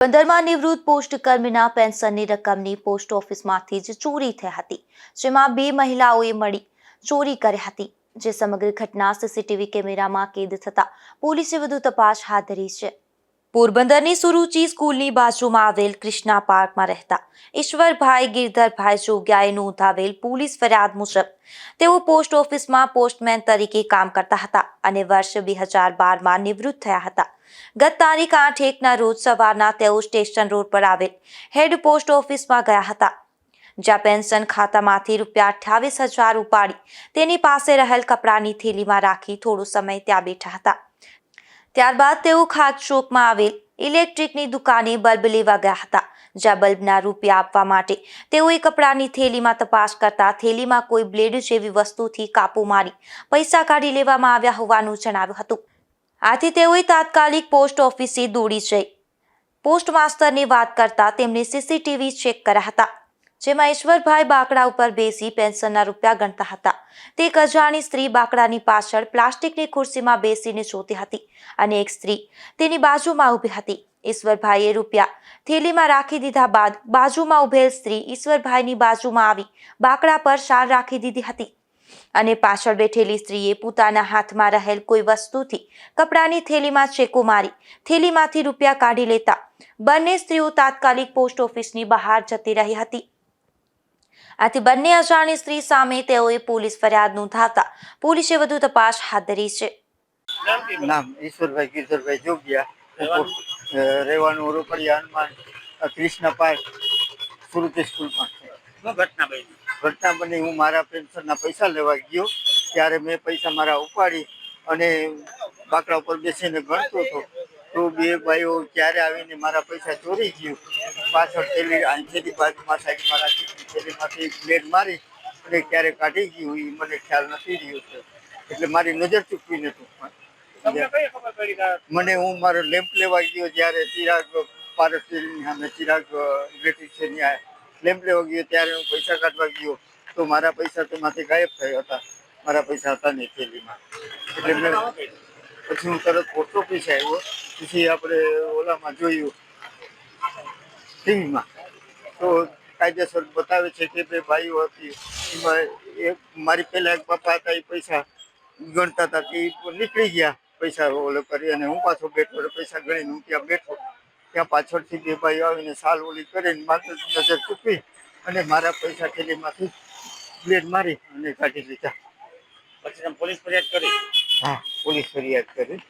પંદરમાં નિવૃત્ત પોસ્ટ કર્મીના પેન્શનની રકમની પોસ્ટ ઓફિસમાંથી જ ચોરી થઈ હતી, જેમાં બે મહિલાઓએ મળી ચોરી કરી હતી, જે સમગ્ર ઘટના સીસીટીવી કેમેરામાં કેદ થતા પોલીસે વધુ તપાસ હાથ ધરી છે. પોરબંદરની સુરુચિ સ્કૂલની બાજુમાં આવેલ કૃષ્ણા પાર્કમાં રહેતા ઈશ્વરભાઈ ગિરધરભાઈ જોગ્યાએ નોંધાવેલ પોલીસ ફરિયાદ મુજબ, તેઓ પોસ્ટ ઓફિસમાં પોસ્ટમેન તરીકે કામ કરતા હતા અને વર્ષ બે હજાર બારમાં નિવૃત્ત થયા હતા. ગત તારીખ આઠ એકના રોજ સવારના તેઓ સ્ટેશન રોડ પર આવેલ હેડ પોસ્ટ ઓફિસમાં ગયા હતા, જ્યાં પેન્શન ખાતામાંથી રૂપિયા અઠ્યાવીસ હજાર ઉપાડી તેની પાસે રહેલ કપડાની થેલીમાં રાખી થોડો સમય ત્યાં બેઠા હતા. ત્યારબાદ તેઓ ખાત ચોકમાં આવેલ ઇલેક્ટ્રિકની દુકાને બલ્બ લેવા ગયા હતા, જ્યાં બલ્બના રૂપિયા આપવા માટે તેઓએ કપડાની થેલીમાં તપાસ કરતા થેલીમાં કોઈ બ્લેડ જેવી વસ્તુથી કાપુ મારી પૈસા કાઢી લેવામાં આવ્યા હોવાનું જણાવ્યું હતું. આથી તેઓએ તાત્કાલિક પોસ્ટ ઓફિસે દોડી જઈ. પોસ્ટ માસ્તરની વાત કરતા તેમણે સીસીટીવી ચેક કર્યા હતા, જેમાં ઈશ્વરભાઈ બાકડા ઉપર બેસી પેન્શનના રૂપિયા ગણતા હતા. તે એક અજાણી સ્ત્રી બાકડાની પાછળ પ્લાસ્ટિકની ખુરશીમાં બેસીને જોતી હતી અને એક સ્ત્રી તેની બાજુમાં ઊભી હતી. ઈશ્વરભાઈએ રૂપિયા થેલીમાં રાખી દીધા બાદ બાજુમાં ઉભેલ સ્ત્રી ઈશ્વરભાઈની બાજુમાં આવી બાકડા પર શાલ રાખી દીધી હતી. અને પાછળ બેઠેલી સ્ત્રીએ પોતાના હાથમાં રહેલ કોઈ વસ્તુથી કપડાની થેલીમાં ચેકો મારી થેલીમાંથી રૂપિયા કાઢી લેતા બંને સ્ત્રીઓ તાત્કાલિક પોસ્ટ ઓફિસની બહાર જતી રહી હતી. આથી બંને અજાણી સ્ત્રી સામે તેઓએ પોલીસ ફરિયાદ નોંધાવતા પોલીસે વધુ તપાસ હાથ ધરી છે. નામ ઈશ્વરભાઈ કિશોરભાઈ જોગિયા રહેવાનું? રોકડિયા હનુમાન કૃષ્ણ પાર્ક સુરતી ઘટના બની? ઘટના બની. હું મારા પેન્શનના પૈસા લેવા ગયો. ત્યારે મેં પૈસા મારા ઉપાડી અને બાકડા ઉપર બેસીને ગણતો હતો. તો બે ભાઈઓ ક્યારે આવીને મારા પૈસા ચોરી ગયું? પાછળ થેલી આંચેની બાજુમાં સાઈડમાં રાખી થેલીમાંથી બ્લેડ મારી અને ક્યારે કાઢી ગયું. એ મને ખ્યાલ નથી રહ્યો છે. એટલે મારી નજર ચૂકવી નથી મને હું મારો લેમ્પ લેવા ગયો જ્યારે ચિરાગ પારસની સામે ચિરાગ ત્યાં લેમ્પ લેવા ગયો, ત્યારે હું પૈસા કાઢવા ગયો, તો મારા પૈસા તો માથે ગાયબ થયા હતા. મારા પૈસા હતા નહીં થેલીમાં. એટલે મેં? પછી હું તરત પોસ્ટ ઓફિસ આવ્યો. પછી આપણે ઓલામાં જોયું, ટીવીમાં. તો કાયદેસર બતાવે છે કે બે ભાઈઓ હતી. એમાં એક મારી પહેલાં એક પપ્પા હતા, એ પૈસા ગણતા હતા તે નીકળી ગયા પૈસા ઓલો કરી અને હું પાછો બેઠો પૈસા ગણીને હું ત્યાં બેઠો. ત્યાં પાછળથી બે ભાઈઓ આવીને સાલ ઓલી કરીને માત્ર નજર ચૂકવી અને મારા પૈસા થેલીમાંથી બ્લેડ મારી અને કાઢી લીધા. પછી પોલીસ ફરિયાદ કરી? હા પોલીસ ફરિયાદ કરી.